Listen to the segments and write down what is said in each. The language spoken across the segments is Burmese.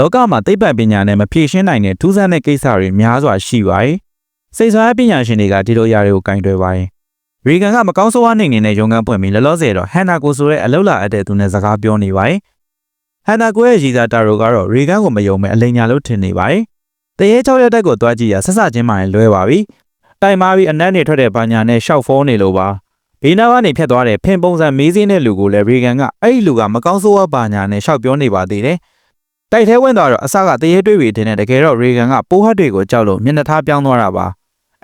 လောကမှာသိပ္ပံပညာနဲ့မဖြေရှင်းနိုင်တဲ့ထူးဆန်းတဲ့ကိစ္စတွေများစွာရှိပါတယ်။စိတ်ဆွမ်းပညာရှင်တွေကဒီလိုຢာတွေကိုကင်တွယ်ပါတယ်။ရီဂန်ကမကောင်းဆိုးဝါးနိုင်နေတဲ့ရုံးခန်းပွင့်ပြီးလောလောဆယ်တော့ဟန်နာကိုဆိုတဲ့အလုတ်လာအပ်တဲ့သူနဲ့စကားပြောနေပါတယ်။ဟန်နာကိုရဲ့ရည်စားတာရိုကတော့ရီဂန်ကိုမယုံမဲ့အလိညာလို့ထင်နေပါတယ်။တရေ6ရက်တက်ကိုတွားကြည့်ရဆက်စချင်းမှရင်လွဲပါပြီ။တိုင်မာပြီးအနက်နေထွက်တဲ့ဘာညာနဲ့ရှောက်ဖုံးနေလို့ပါ။ဘေးနားကနေဖြတ်သွားတဲ့ဖင်ပုံစံမေးစင်းတဲ့လူကိုလည်းရီဂန်ကအဲ့ဒီလူကမကောင်းဆိုးဝါးဘာညာနဲ့ရှောက်ပြောနေပါသေးတယ်။ တိုက်ထဲဝင်သွားတော့အစကတရေတွေ့ပြီတင်တဲ့တကယ်တော့ရေဂန်ကပိုးဟတ်တွေကိုကြောက်လို့မျက်နှာထားပြောင်းသွားတာပါ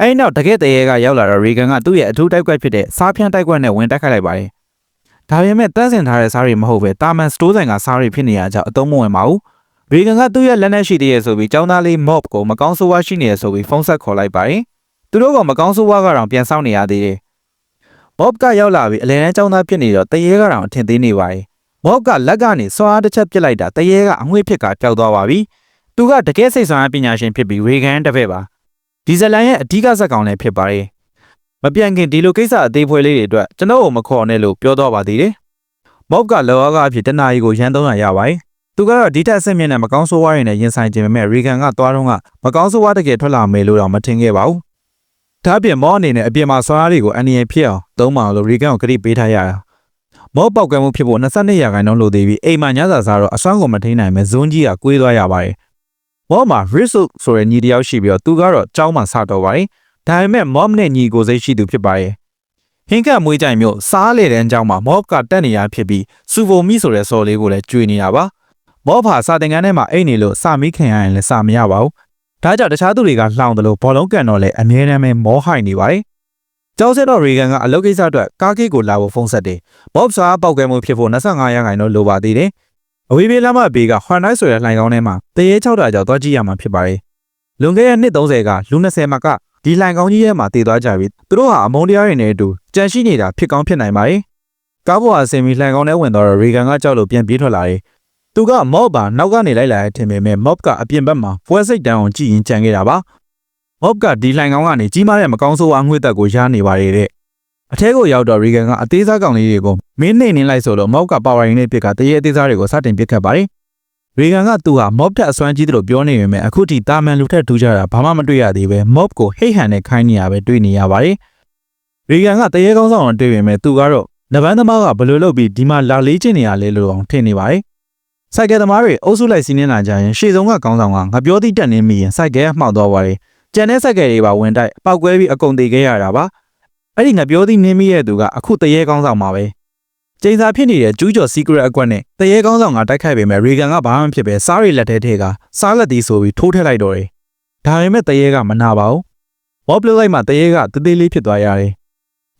အဲဒီနောက်တကယ်တရေကရောက်လာတော့ရေဂန်ကသူ့ရဲ့အထူးတိုက်ကွက်ဖြစ်တဲ့စားဖြန်းတိုက်ကွက်နဲ့ဝင်တိုက်ခိုက်လိုက်ပါတယ်ဒါပေမဲ့တန်းစင်ထားတဲ့စားတွေမဟုတ်ပဲတာမန်စတိုးဆိုင်ကစားတွေဖြစ်နေရကြောင်းအသုံးမဝင်ပါဘူးရေဂန်ကသူ့ရဲ့လက်နက်ရှိသေးရဲ့ဆိုပြီးចောင်းသားလေး mob ကိုမကောင်းဆိုးဝါးရှိနေရဆိုပြီးဖုန်းဆက်ခေါ်လိုက်ပါတယ်သူတို့ကမကောင်းဆိုးဝါးကတော့ပြန်ဆောင်နေရသေးတယ် mob ကရောက်လာပြီးအလဲတန်းចောင်းသားဖြစ်နေတော့တရေကတော့အထင်သေးနေပါတယ် မော့ကလက်ကနေစွာအားတစ်ချက်ပစ်လိုက်တာတရေကအငွေ့ဖြစ်ကပျောက်သွားပါပြီ။သူကတကယ်စိတ်ဆွမ်းပညာရှင်ဖြစ်ပြီးရေဂန်တစ်ဖက်ပါ။ဒီဇလန်ရဲ့အဓိကဇက်ကောင်လည်းဖြစ်ပါတယ်။မပြန်ခင်ဒီလိုကိစ္စအသေးဖွဲလေးတွေအတွက်ကျွန်တော်ကိုမခေါ်နဲ့လို့ပြောတော့ပါသေးတယ်။မော့ကလောအားကအဖြစ်တနာရီကိုရန်သုံးရရပါတယ်။သူကတော့ဒီထက်အဆင့်မြင့်တဲ့မကောင်းဆိုးဝါးတွေနဲ့ရင်ဆိုင်ခြင်းပဲရေဂန်ကသွားတော့ကမကောင်းဆိုးဝါးတကယ်ထွက်လာမယ်လို့တော့မထင်ခဲ့ပါဘူး။ဒါ့အပြင်မော့အနေနဲ့အပြင်မှာဆွမ်းအားတွေကိုအန်ရီဖြစ်အောင်သုံးပါလို့ရေဂန်ကိုကတိပေးထားရတာ။ မော့ပေါက်ကွဲမှုဖြစ်ဖို့22ရာခိုင်နှုန်းလိုသေးပြီးအိမ်မှာညစာစားတော့အစွမ်းကိုမထိန်နိုင်မဲ့ဇွန်းကြီးကကွေးသွားရပါတယ်။မော့မှာ Rizzo ဆိုတဲ့ညီတစ်ယောက်ရှိပြီးတော့သူကတော့ကြောင်းမှစတော့ပါတယ်။ဒါပေမဲ့ Mom နဲ့ညီကိုစိတ်ရှိသူဖြစ်ပါတယ်။ဟင်းကပ်မွေးကြိုင်မျိုးစားလေတဲ့ကြောင်းမှာ Mob ကတက်နေရဖြစ်ပြီးစူဖိုမီဆိုတဲ့စော်လေးကိုလည်းကျွေးနေတာပါ။ Mob ဟာစာတင်ကန်းထဲမှာအိတ်နေလို့စာမိခင်ရရင်လည်းစာမရပါဘူး။ဒါကြောင့်တခြားသူတွေကလှောင်တယ်လို့ဘောလုံးကန်တော့လည်းအမြဲတမ်းပဲမောဟိုက်နေပါတယ်။ ကျောင်းဆက်တော့ရေဂန်ကအလုပ်ကိစ္စအတွက်ကားကိတ်ကိုလာဖို့ဖုန်းဆက်တယ်။ Bob စာပောက်ကွဲမှုဖြစ်ဖို့25ရာခိုင်နှုန်းလိုပါသေးတယ်။အဝေးပြေးလမ်းမဘေးက Hyundai ဆိုတဲ့လှိုင်ကောင်းထဲမှာတရေ6တာကြောင့်သွားကြည့်ရမှာဖြစ်ပါတယ်။လွန်ခဲ့တဲ့နှစ်30ကလူ20မှာကဒီလှိုင်ကောင်းကြီးထဲမှာတည်သွားကြပြီးသူတို့ဟာအမုန်းတရားတွေနဲ့အတူကြံရှိနေတာဖြစ်ကောင်းဖြစ်နိုင်ပါတယ်။ကားပေါ်အစင်ပြီးလှိုင်ကောင်းထဲဝင်တော့ရေဂန်ကကြောက်လို့ပြန်ပြေးထွက်လာတယ်။သူက Mob ပါနောက်ကနေလိုက်လာတဲ့ထင်ပေမဲ့ Mob ကအပြင်ဘက်မှာပွဲစိတ်တန်းအောင်ကြည့်ရင်ကြံခဲ့တာပါ။ Mob ကဒီလှိုင်ကောင်းကနေကြီးမားတဲ့မကောင်းဆိုးအငွေ့သက်ကိုရားနေပါရဲ့တဲ့။အထဲကိုရောက်တော့ရီဂန်ကအသေးစားကောင်လေးတွေကိုမင်းနှိမ့်နှင်းလိုက်ဆိုတော့မောက်ကပါဝါရင်းနဲ့ပစ်ကတရေအသေးစားတွေကိုစတင်ပစ်ခတ်ပါတယ်။ရီဂန်ကသူ့ဟာမော့ထက်အစွမ်းကြီးတယ်လို့ပြောနေပေမဲ့အခုထိတာမန်လူထက်ထူးခြားတာဘာမှမတွေ့ရသေးပဲမော့ကိုဟိတ်ဟန်နဲ့ခိုင်းနေရပဲတွေ့နေရပါတယ်။ရီဂန်ကတရေကောင်းဆောင်အောင်တွေ့ပေမဲ့သူကတော့နဗန်းသမားကဘယ်လိုလုပ်ပြီးဒီမှာလာလေးကျင်နေရလဲလို့အောင်ထင်နေပါတယ်။စိုက်ကယ်သမားတွေအုပ်စုလိုက်စီးနှင်းလာကြရင်ရှေ့ဆုံးကကောင်းဆောင်ကငါပြောသည့်တက်နေမိရင်စိုက်ကယ်ကမှောက်သွားပါတယ်။ ကျန်တဲ့စိုက်ကယ်တွေပါဝင်တိုက်ပောက်ကွဲပြီးအကုန်တည်ခဲ့ရတာပါ။အဲ့ဒီငါပြောသည့်နင်းမိရဲ့သူကအခုတရေကောင်းဆောင်ပါပဲ။ကျင်းစာဖြစ်နေတဲ့ကျူးကျော် secret အကွက်နဲ့တရေကောင်းဆောင်ကတိုက်ခိုက်ပေမဲ့ရီဂန်ကဘာမှဖြစ်ပဲစားရီလက်ထဲထဲကစားလက်တီးဆိုပြီးထိုးထည့်လိုက်တော့တယ်။ဒါပေမဲ့တရေကမနာပါဘူး။ဘော့ပလိုက်မှတရေကတသေးလေးဖြစ်သွားရတယ်။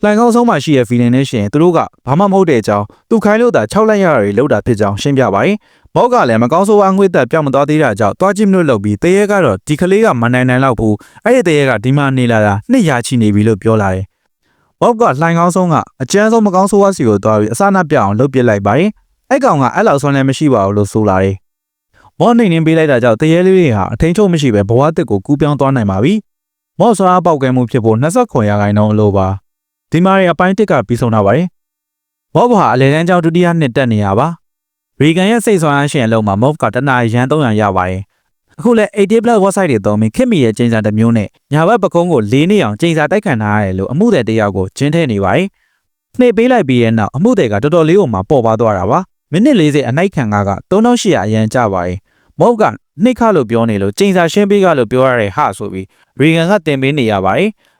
လှန်ကောင်းဆုံးမှရှိတဲ့ feeling နဲ့ရှင်သူတို့ကဘာမှမဟုတ်တဲ့အကြောင်းသူခိုင်းလို့တာ6လက်ရတွေလောက်တာဖြစ်ကြောင်းရှင်းပြပါတယ်။ဘော့ကလည်းမကောင်းဆိုးအငွေ့သက်ပြောင်းမသွားသေးတာကြောင့်တွားကြည့်မလို့လုပ်ပြီးတရေကတော့ဒီကလေးကမနိုင်နိုင်တော့ဘူး။အဲ့ဒီတရေကဒီမှာနေလာတာနှစ်ရာချီနေပြီလို့ပြောလာတယ်။ဘော့ကလှိုင်ကောင်းဆုံးကအကျန်းဆုံးမကောင်းဆိုးဝါးစီကိုသွားပြီးအစနာပြအောင်လှုပ်ပစ်လိုက်ပါတယ်။အဲ့ကောင်ကအဲ့လောက်ဆွမ်းလည်းမရှိပါဘူးလို့ဆိုလာတယ်။မော့နေနေပေးလိုက်တာကြောင့်တရေလေးတွေဟာအထင်းချုံမရှိပဲဘဝတစ်ကိုကူးပြောင်းသွားနိုင်ပါပြီ။မော့ဆွမ်းအားပေါက်ကဲမှုဖြစ်ဖို့29ရာခိုင်နှုန်းအလိုပါ။ ဒီမာရီအပိုင်းတစ်ကပြီးဆုံးထားပါတယ်။မော့ဘာအလဲတန်းကျောင်းဒုတိယနှစ်တက်နေရပါ။ရီဂန်ရဲ့စိတ်ဆွမ်းအားရှင်အလုံးမှာမော့ကတနာရန်300ရပါတယ်။အခုလဲ80 plus website တွေသုံးပြီးခင်မီရဲ့ကျင်းစာတစ်မျိုးနဲ့ညာဘက်ပကုံးကိုလေးနေအောင်ကျင်းစာတိုက်ခံထားရတယ်လို့အမှုတဲ့တယောက်ကိုကျင်းထဲနေပါတယ်။နှိပ်ပေးလိုက်ပြီးရဲ့နောက်အမှုတဲ့ကတော်တော်လေးကိုမှပေါ်ပါသွားတာပါ။မိနစ်40အနိုင်ခံကက3800အရန်ကြပါတယ်။မော့ကနှိပ်ခလို့ပြောနေလို့ကျင်းစာရှင်းပေးကလို့ပြောရတဲ့ဟာဆိုပြီးရီဂန်ကတင်ပေးနေရပါတယ်။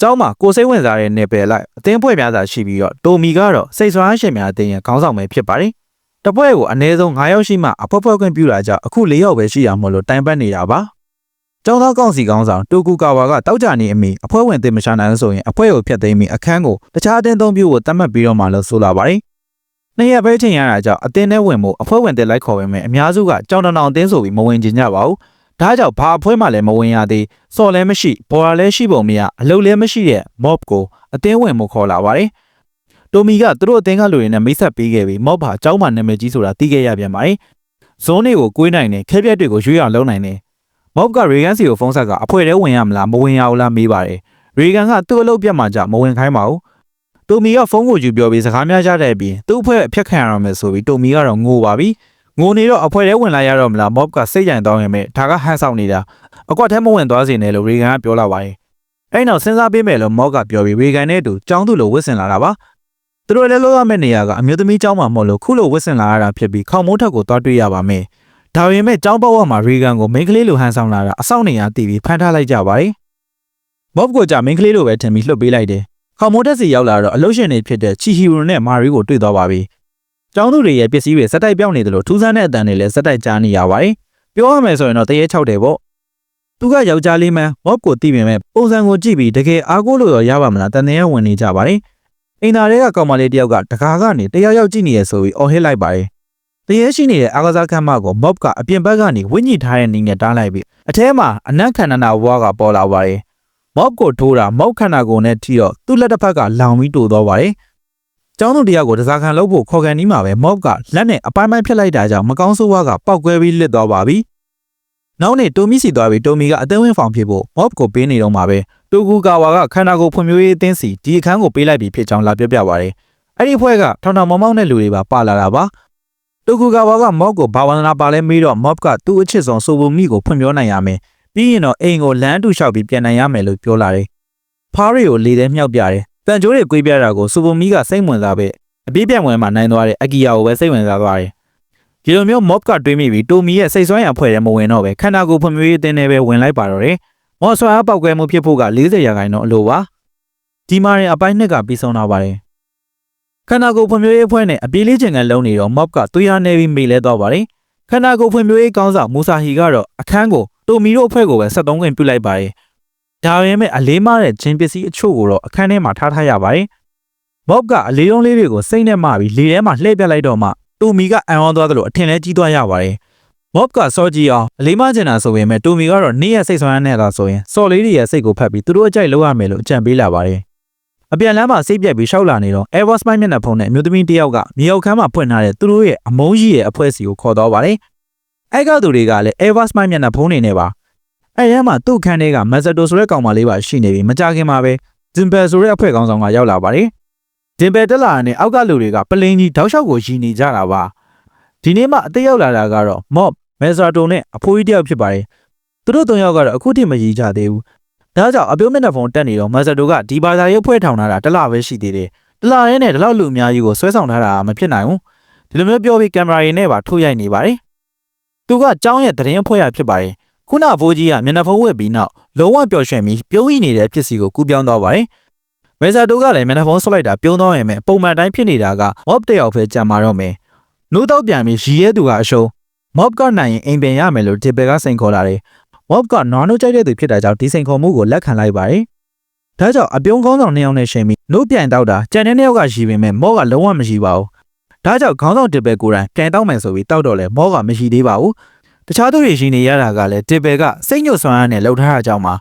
ကျောင်းမှာကိုစိတ်ဝင်စားတဲ့နယ်ပယ်လိုက်အသင်းဖွဲ့များစွာရှိပြီးတော့တိုမီကတော့စိတ်ဆွမ်းရှင်များအသင်းရဲ့ခေါင်းဆောင်ပဲဖြစ်ပါတယ်။တပွဲကိုအနည်းဆုံး9ယောက်ရှိမှအဖွဲဖွဲခွင့်ပြုတာကြောင့်အခု4ယောက်ပဲရှိရမို့လို့တိုင်ပတ်နေတာပါ။ကျောင်းသားကောင်စီကောင်းဆောင်တိုကူကာဝါကတောက်ကြနေအမိအဖွဲဝင်တင်မရှာနိုင်လို့ဆိုရင်အဖွဲကိုဖျက်သိမ်းပြီးအခန်းကိုတခြားအသင်းသုံးပြုကိုတတ်မှတ်ပြီးတော့မှလို့ဆိုလာပါတယ်။နှစ်ရက်ပဲချိန်ရတာကြောင့်အသင်းထဲဝင်ဖို့အဖွဲဝင်တင်လိုက်ခေါ်ပေမဲ့အများစုကကြောင်တနောင်အသင်းဆိုပြီးမဝင်ကြကြပါဘူး။ ဒါကြောင့်ဘာအဖွဲမှလည်းမဝင်ရသေးစော်လည်းမရှိဘော်လာလည်းရှိပုံမရအလုပ်လည်းမရှိတဲ့ mob ကိုအသင်းဝင်မှုခေါ်လာပါတယ်။တိုမီကသူတို့အသင်းကလူတွေနဲ့မိတ်ဆက်ပေးခဲ့ပြီး mob ဟာအเจ้าမှနာမည်ကြီးဆိုတာသိခဲ့ရပြန်ပါတယ်။ဇုံးတွေကိုကွေးနိုင်တယ်ခဲပြက်တွေကိုရွေးအောင်လုပ်နိုင်တယ်။ mob ကရေဂန်စီကိုဖုန်းဆက်ကအဖွဲထဲဝင်ရမလားမဝင်ရဘူးလားမေးပါတယ်။ရေဂန်ကသူ့အလုပ်ပြတ်မှကြမဝင်ခိုင်းပါဘူး။တိုမီကဖုန်းကိုယူပြောပြီးစကားများကြတဲ့ပြီးသူ့အဖွဲအဖြတ်ခံရအောင်မယ်ဆိုပြီးတိုမီကတော့ငိုပါပြီ။ ငိုနေတော့အဖွဲထဲဝင်လာရတော့မလားမော့ကစိတ်ကြံသွားရင်ပဲဒါကဟန်ဆောင်နေတာအကွက်ထဲမဝင်သွားစေနဲ့လို့ရေဂန်ကပြောလာပါတယ်အဲ့နောက်စဉ်းစားပေးမယ်လို့မော့ကပြောပြီးရေဂန်နဲ့အတူចောင်းသူလိုဝစ်စင်လာတာပါသူတို့လည်းလောရမယ့်နေရာကအမျိုးသမီးចောင်းမှာမဟုတ်လို့ခုလိုဝစ်စင်လာရတာဖြစ်ပြီးခေါင်းမိုးထက်ကိုသွားတွေ့ရပါမယ်ဒါပေမဲ့ចောင်းဘဝမှာရေဂန်ကိုမိန်းကလေးလိုဟန်ဆောင်လာတာအဆောင်နေရတည်ပြီးဖမ်းထားလိုက်ကြပါတယ်မော့ကကြမိန်းကလေးလိုပဲထင်ပြီးလှုပ်ပေးလိုက်တယ်ခေါင်းမိုးတက်စီရောက်လာတော့အလုရှင်တွေဖြစ်တဲ့ချီဟီရိုနဲ့မာရီကိုတွေ့သွားပါပြီ ကျောင်းသူတွေရဲ့ပစ္စည်းတွေစက်တိုက်ပြောင်းနေတယ်လို့ထူးဆန်းတဲ့အတန်တွေလည်းစက်တိုက်ကြားနေရပါတယ်ပြောရမယ်ဆိုရင်တော့တရေ6တယ်ပေါ့သူကယောက်ျားလေးမှန်မော့ကိုသိပေမဲ့ပုံစံကိုကြည့်ပြီးတကယ်အားကိုးလို့ရရပါမလားတန်တဲ့ဝင်နေကြပါတယ်အိမ်သားတွေကကောင်မလေးတယောက်ကတကားကနေတယောက်ယောက်ကြည့်နေရဆိုပြီးအော်ဟစ်လိုက်ပါတယ်တရေရှိနေတဲ့အာကစားခန်းမကိုမော့ကအပြင်ဘက်ကနေဝိညာဉ်ထားတဲ့နေနဲ့တားလိုက်ပြီးအထဲမှာအနက်ခန္ဓနာဘွားကပေါ်လာပါတယ်မော့ကိုထိုးတာမော့ခန္ဓာကိုယ်နဲ့ထိတော့သူ့လက်တစ်ဖက်ကလောင်ပြီးတိုးသွားပါတယ်။ ကျောင်းသူတယောက်ကိုတစားခံလုပ်ဖို့ခေါ်ကန်နီးမှာပဲမော့ကလက်နဲ့အပိုင်းပိုင်းဖြတ်လိုက်တာကြောင့်မကောင်းဆိုးဝါးကပောက်ကွဲပြီးလစ်သွားပါပြီ။နောက်နေ့တိုမီစီသွားပြီးတိုမီကအသက်ဝင်ဖောင်ဖြစ်ဖို့မော့ကိုပေးနေတော့မှာပဲတိုကူကာဝါကခန္ဓာကိုယ်ဖွံ့ဖြိုးရေးအသင်းစီဒီအခန်းကိုပေးလိုက်ပြီးဖြစ်ကြောင်းလာပြောပြပါတယ်။အဲ့ဒီဖွဲ့ကထောင်ထောင်မောင်မောင်တဲ့လူတွေပါပါလာတာပါ။တိုကူကာဝါကမော့ကိုဘာဝနာပါလဲမေးတော့မော့ကသူ့အချစ်ဆုံးဆိုဘူမီကိုဖွံ့ဖြိုးနိုင်ရမယ်။ပြီးရင်တော့အိမ်ကိုလမ်းတူလျှောက်ပြီးပြန်နိုင်ရမယ်လို့ပြောလာတယ်။ဖားရီကိုလေထဲမြှောက်ပြတယ်။ တန်ကြိုးတွေကွေးပြတာကိုဆိုဘူမီကစိတ်ဝင်စားပဲအပြည့်ပြန့်ဝင်မှာနိုင်သွားတဲ့အကီယာကိုပဲစိတ်ဝင်စားသွားတယ်။ဒီလိုမျိုးမော့ကတွေးမိပြီးတိုမီရဲ့စိတ်ဆွမ်းရဖွဲ့တဲ့မဝင်တော့ပဲခန္ဓာကိုယ်ဖွံ့ဖြိုးရေးအသင်းနဲ့ပဲဝင်လိုက်ပါတော့တယ်။မော့ဆွမ်းအားပောက်ကွဲမှုဖြစ်ဖို့က40ရာခိုင်နှုန်းအလိုပါ။ဒီမာရင်အပိုင်းနှစ်ကပြီးဆုံးတော့ပါတယ်။ခန္ဓာကိုယ်ဖွံ့ဖြိုးရေးအဖွဲ့နဲ့အပြေးလေးချင်ကန်လုံးနေတော့မော့ကသွေးရနေပြီးမေလဲတော့ပါတယ်။ခန္ဓာကိုယ်ဖွံ့ဖြိုးရေးကောင်းဆောင်မူဆာဟီကတော့အခန်းကိုတိုမီတို့အဖွဲ့ကိုပဲ73ခွင့်ပြုလိုက်ပါတယ်။ ဒါပေမဲ့အလေးမတဲ့ဂျင်းပစ္စည်းအချို့ကိုတော့အခန်းထဲမှာထားထားရပါတယ်။မော့ကအလေးလုံးလေးတွေကိုစိတ်နဲ့မှပြီးလေထဲမှာလှည့်ပြလိုက်တော့မှတိုမီကအံ့ဩသွားသလိုအထင်လဲကြီးသွားရပါတယ်။မော့ကစောကြီးအောင်အလေးမကျင်တာဆိုပေမဲ့တိုမီကတော့နေ့ရက်စိတ်ဆွမ်းရနေတာဆိုရင်စော်လေးတွေရဲ့စိတ်ကိုဖတ်ပြီးသူတို့အကြိုက်လုပ်ရမယ်လို့အကြံပေးလာပါတယ်။အပြန်လမ်းမှာစိတ်ပြက်ပြီးရှောက်လာနေတော့ Airbus မိုင်းမျက်နှာဖုံးနဲ့အမျိုးသမီးတစ်ယောက်ကမြေအောက်ခန်းမှာဖွင့်ထားတဲ့သူတို့ရဲ့အမုန်းကြီးရဲ့အဖွဲ့စီကိုခေါ်တော့ပါတယ်။အဲ့ကသူတွေကလည်း Airbus မိုင်းမျက်နှာဖုံးနေနေပါ အဲ့ရဲမှာသူ့ခန်းထဲကမက်ဇတိုဆိုတဲ့ကောင်မလေးပါရှိနေပြီမကြခင်မှာပဲဂျင်ဘယ်ဆိုတဲ့အဖွဲ့ကောင်ဆောင်ကရောက်လာပါတယ်ဂျင်ဘယ်တက်လာတဲ့အောက်ကလူတွေကပလင်းကြီးတောက်လျှောက်ကိုရည်နေကြတာပါဒီနေ့မှအသက်ရောက်လာတာကတော့မော့မက်ဇာတိုနဲ့အဖိုးကြီးတယောက်ဖြစ်ပါတယ်သူတို့သုံးယောက်ကတော့အခုထိမရည်ကြသေးဘူးဒါကြောင့်အပြုံးမျက်နှာဖုံးတက်နေတော့မက်ဇာတိုကဒီဘာသာရေးဖွဲ့ထောင်ထားတာတစ်လပဲရှိသေးတယ်တစ်လရဲနဲ့ဒီလောက်လူအများကြီးကိုဆွဲဆောင်ထားတာမဖြစ်နိုင်ဘူးဒီလိုမျိုးပြောပြီးကင်မရာရင်းနဲ့ပါထုတ်ရိုက်နေပါတယ်သူကကျောင်းရဲ့သတင်းဖွဲ့ရဖြစ်ပါတယ် ခုနဘိုးကြီးကမျက်နှာဖုံးဝက်ပြီးနောက်လုံးဝပျော်ရွှင်ပြီးပြုံးရိနေတဲ့ဖြစ်စီကိုကူးပြောင်းသွားပါတယ်။မေဇာတိုကလည်းမျက်နှာဖုံးဆွလိုက်တာပြုံးသွားရင်ပဲပုံမှန်တိုင်းဖြစ်နေတာကမော့တယောက်ပဲကြံမာတော့မယ်။နိုးတော့ပြန်ပြီးရီရဲသူကအရှုံးမော့ကနိုင်ရင်အိမ်ပင်ရမယ်လို့ဒီဘယ်ကစိန်ခေါ်လာတယ်။မော့ကနွားနိုးကြိုက်တဲ့သူဖြစ်တာကြောင့်ဒီစိန်ခေါ်မှုကိုလက်ခံလိုက်ပါတယ်။ဒါကြောင့်အပြုံးကောင်းဆောင်နှစ်ယောက်နဲ့ရှင်ပြီးနိုးပြန်တော့တာကြံတဲ့နှစ်ယောက်ကရှိပေမဲ့မော့ကလုံးဝမရှိပါဘူး။ဒါကြောင့်ခေါင်းဆောင်ဒီဘယ်ကိုယ်တိုင်ပြန်တော့မယ်ဆိုပြီးတောက်တော့လဲမော့ကမရှိသေးပါဘူး။ တခြားသူတွေရှိနေရတာကလည်းတစ်ဘယ်ကစိတ်ညှို့ဆွမ်းအားနဲ့လှုပ်ထားတာကြောင့်ပါ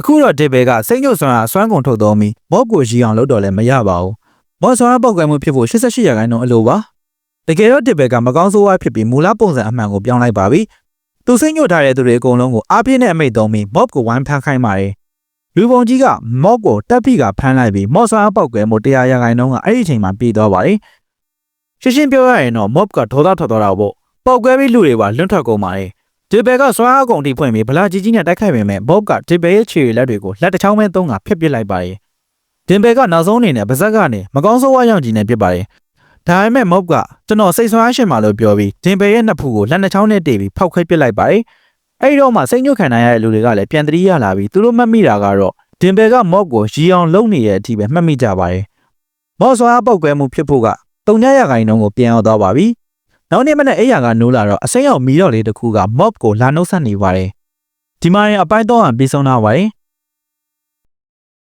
အခုတော့တစ်ဘယ်ကစိတ်ညှို့ဆွမ်းအားဆွမ်းကုန်ထုတ်တော်မီမော့ကိုရီအောင်လုပ်တော့လည်းမရပါဘူးမော့ဆွမ်းအားပေါက်ကွယ်မှုဖြစ်ဖို့88ရာခိုင်နှုန်းအလိုပါတကယ်တော့တစ်ဘယ်ကမကောင်းဆိုးဝါးဖြစ်ပြီးမူလပုံစံအမှန်ကိုပြောင်းလိုက်ပါပြီသူစိတ်ညှို့ထားတဲ့သူတွေအကုန်လုံးကိုအားပြည့်နဲ့အမိတ်သုံးပြီးမော့ကိုဝိုင်းဖမ်းခိုင်းပါတယ်လူပုံကြီးကမော့ကိုတက်ပြီးကဖမ်းလိုက်ပြီးမော့ဆွမ်းအားပေါက်ကွယ်မှု100ရာခိုင်နှုန်းကအဲ့ဒီအချိန်မှာပြေးသွားပါတယ်ရှင်းရှင်းပြောရရင်တော့မော့ကဒေါသထွက်သွားတာပေါ့ ပေါက်ကွဲပြီးလူတွေပါလွန့်ထွက်ကုန်ပါတယ်ဒီဘယ်ကစွမ်းအားကုန်တိဖွင့်ပြီးဗလာကြီးကြီးနဲ့တိုက်ခိုက်ပေမဲ့ဘော့ကဒီဘယ်ရဲ့ခြေရလက်တွေကိုလက်တစ်ချောင်းပဲသုံးကဖျက်ပစ်လိုက်ပါတယ်။ဒင်ဘယ်ကနောက်ဆုံးအနေနဲ့ဗဇက်ကနေမကောင်းဆိုးဝါးရောင်ကြီးနဲ့ပစ်ပါတယ်။ဒါပေမဲ့မော့ကကျွန်တော်စိတ်ဆွမ်းရှင်ပါလို့ပြောပြီးဒင်ဘယ်ရဲ့နှစ်ဖူးကိုလက်နှစ်ချောင်းနဲ့တေးပြီးဖောက်ခွဲပစ်လိုက်ပါတယ်။အဲဒီတော့မှစိတ်ညှို့ခံနိုင်ရတဲ့လူတွေကလည်းပြန်တတိရလာပြီးသူတို့မှတ်မိတာကတော့ဒင်ဘယ်ကမော့ကိုရီအောင်လုံနေတဲ့အထိပဲမှတ်မိကြပါတယ်။မော့စွမ်းအားပောက်ကွဲမှုဖြစ်ဖို့ကတုံညရခိုင်နှုန်းကိုပြန်ရောက်သွားပါပြီ။ နောက်နေ့မနေ့အိယာကနိုးလာတော့အစိမ်းရောက်မီတော့လေးတစ်ခုက mob ကိုလာနှုတ်ဆက်နေပါတယ်ဒီမှာရင်အပိုင်းတော့ပြီးဆုံးတော့ပါတယ်